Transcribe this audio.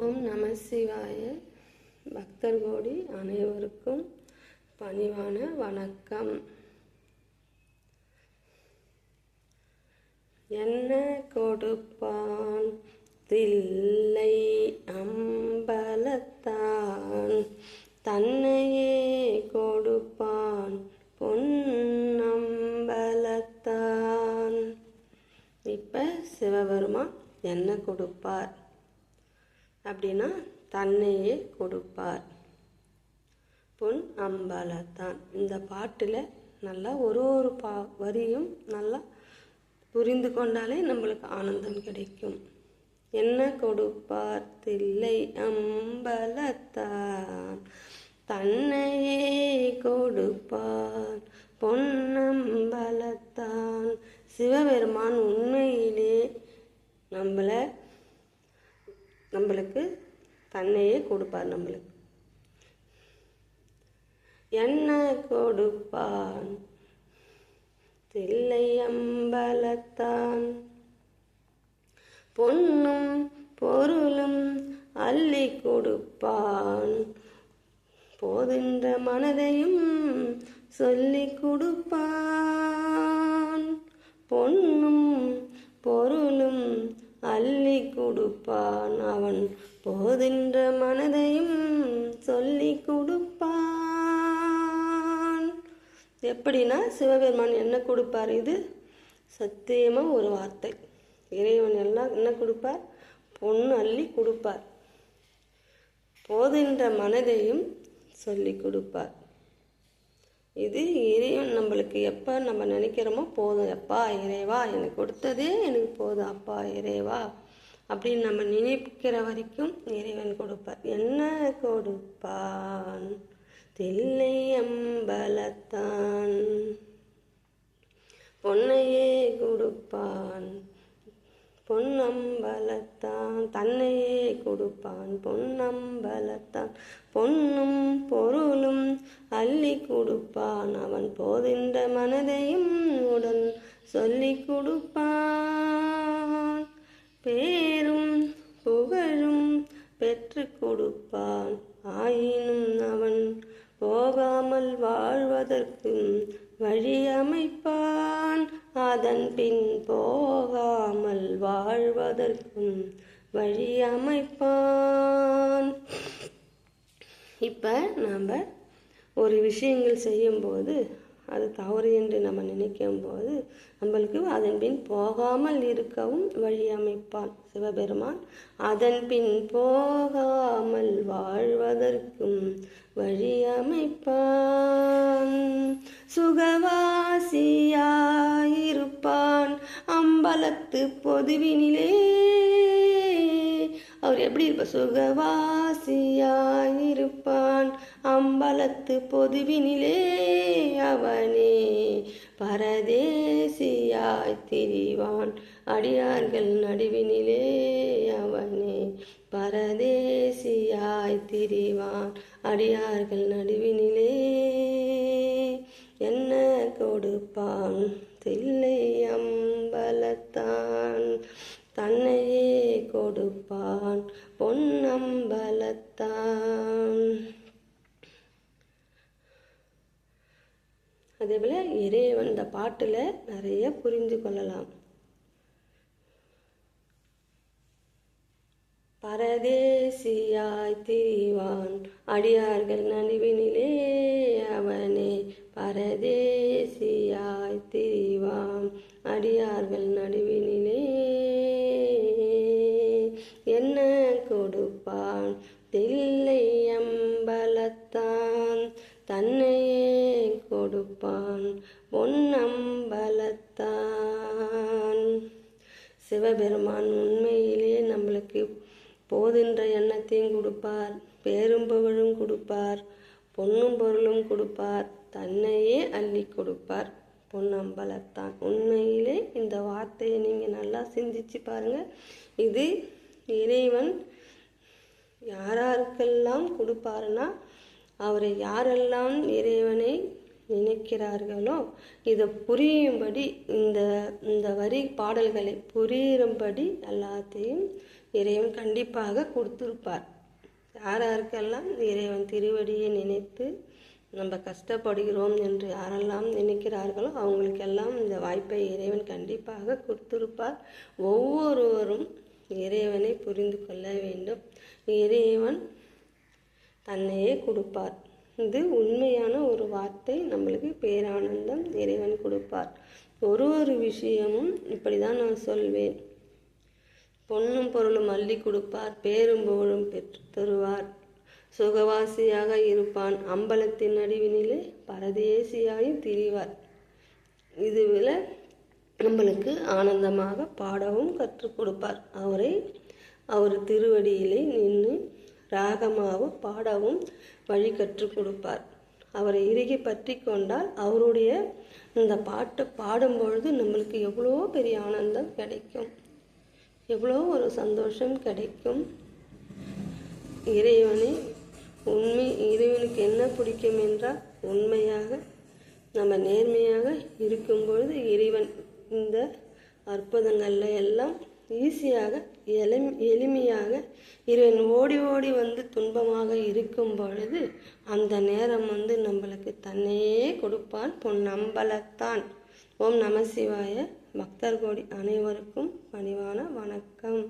ஓம் நம சிவாய. பக்தர் கோடி அனைவருக்கும் பணிவான வணக்கம். என்ன கொடுப்பான்? தில்லை அம்பலத்தான். தன்னையே கொடுப்பான் பொன்னம்பலத்தான். இப்போ சிவபெருமான் என்ன கொடுப்பார்? அப்படின்னா தன்னையே கொடுப்பார். பொன் அம்பலத்தான். இந்த பாட்டில் நல்லா ஒரு ஒரு பா வரியும் நல்லா புரிந்து கொண்டாலே நம்மளுக்கு ஆனந்தம் கிடைக்கும். என்ன கொடுப்பார் தில்லை அம்பலத்தான். தன்னையே கொடுப்பார். பொன்னம்பலத்தான் சிவபெருமான் உண்மையிலே நம்மளை நம்மளுக்கு தன்னையே கொடுப்பார் நம்மளுக்கு. என்ன கொடுப்பான்? தில்லை அம்பலத்தான். பொன்னும் பொருளும் அள்ளி கொடுப்பான். போதின்ற மனதையும் சொல்லி கொடுப்பான். பொன் கொடுப்பான். அவன் போதின்ற மனதையும் சொல்லி கொடுப்பான். எப்படின்னா சிவபெருமான் என்ன கொடுப்பார் இது? சத்தியமாக ஒரு வார்த்தை. இறைவன் எல்லாம் என்ன கொடுப்பார்? பொண்ணு அள்ளி கொடுப்பார். போதின்ற மனதையும் சொல்லி கொடுப்பார். இது இறைவன் நம்மளுக்கு எப்போ நம்ம நினைக்கிறோமோ போதும். எப்பா இறைவா எனக்கு கொடுத்ததே எனக்கு போதும். அப்பா இறைவா அப்படின்னு நம்ம நினைக்கிற வரைக்கும் இறைவன் கொடுப்பார். என்ன கொடுப்பான்? தில்லை அம்பலத்தான். பொன்னையே கொடுப்பான். பொன்னம்பலத்தான். தன்னையே கொடுப்பான். பொன்னம்பலத்தான். பொன்னும் பொருளும் அள்ளி கொடுப்பான். அவன் போதின்ற மனதையும் உடன் சொல்லி கொடுப்பான். பேரும் புகழும் பெற்று கொடுப்பான். ஆயினும் அவன் போகாமல் வாழ்வதற்கு வழி அமைப்பான். அதன் பின் போகாமல் வாழ்வதற்கும் வழி அமைப்பான். இப்போ நாம் ஒரு விஷயங்கள் செய்யும்போது அது தவறு என்று நம்ம நினைக்கும் போது நம்மளுக்கு அதன் பின் போகாமல் இருக்கவும் வழி அமைப்பான். சிவபெருமான் அதன் பின் போகாமல் வாழ்வதற்கும் வழி அமைப்பான். சுகவாசியாயிருப்பான் அம்பலத்து பொதுவினிலே. அவர் எப்படி இருப்பார்? சுகவாசியாயிருப்பான் அம்பலத்து பொதுவினிலே அவனே. பரதேசியாய் திரிவான். அடியார்கள் நடுவினிலே அவனே. பரதேசியாய் திரிவான். அடியார்கள் நடுவினிலே என்ன கொடுப்பான்? தில்லை அதே போல் இறைவன் இந்த பாட்டில் நிறைய புரிந்து கொள்ளலாம். பரதேசியாய் திரிவான் அடியார்கள் நடுவினிலே அவனே. பரதேசியாய் திரிவான் அடியார்கள் நடுவினிலே சிவபெருமான் உண்மையிலேயே நம்மளுக்கு போதுன்ற எண்ணத்தையும் கொடுப்பார். பேரும் புகழும் கொடுப்பார். பொன்னும் பொருளும் கொடுப்பார். தன்னையே அள்ளி கொடுப்பார். பொன்னம்பலத்தான் உண்மையிலே இந்த வார்த்தையை நீங்கள் நல்லா சிந்திச்சு பாருங்கள் இது இறைவன் யாராருக்கெல்லாம் கொடுப்பாருன்னா அவரை யாரெல்லாம் இறைவனை நினைக்கிறார்களோ? இதை புரியும்படி இந்த இந்த வரி பாடல்களை புரியும்படி எல்லாத்தையும் இறைவன் கண்டிப்பாக கொடுத்துருப்பார். யார் யாருக்கெல்லாம் இறைவன் திருவடியை நினைத்து நம்ம கஷ்டப்படுகிறோம் என்று யாரெல்லாம் நினைக்கிறார்களோ அவங்களுக்கெல்லாம் இந்த வாய்ப்பை இறைவன் கண்டிப்பாக கொடுத்திருப்பார். ஒவ்வொருவரும் இறைவனை புரிந்து கொள்ள வேண்டும். இறைவன் தன்னையே கொடுப்பார். இது உண்மையான ஒரு வார்த்தை. நம்மளுக்கு பேரானந்தம் இறைவன் கொடுப்பார். ஒரு ஒரு விஷயமும் இப்படி தான் நான் சொல்வேன். பொன்னும் பொருளும் அள்ளி கொடுப்பார். பேரும் புகழும் பெற்று தருவார். சுகவாசியாக இருப்பான். அம்பலத்தின் நடுவினிலே பரதேசியாய் திரிவார். இதுவில் நம்மளுக்கு ஆனந்தமாக பாடவும் கற்றுக் கொடுப்பார். அவரை அவர் திருவடியிலே நின்று ராகமாகவும் பாடவும் வழி கற்றுக் கொடுப்பார். அவரை இறுகி பற்றி கொண்டால் அவருடைய இந்த பாட்டை பாடும்பொழுது நம்மளுக்கு எவ்வளோ பெரிய ஆனந்தம் கிடைக்கும். எவ்வளோ ஒரு சந்தோஷம் கிடைக்கும். இறைவனை உண்மை இறைவனுக்கு என்ன பிடிக்கும் என்றால் உண்மையாக நம்ம நேர்மையாக இருக்கும் பொழுது இறைவன் இந்த அற்புதங்களில் எல்லாம் ஈஸியாக எளி எளிமையாக இறைவன் ஓடி ஓடி வந்து துன்பமாக இருக்கும் பொழுது அந்த நேரம் வந்து நம்மளுக்கு தன்னையே கொடுப்பான் பொன் நம்பலத்தான் ஓம் நம சிவாய. பக்தர் கோடி அனைவருக்கும் பணிவான வணக்கம்.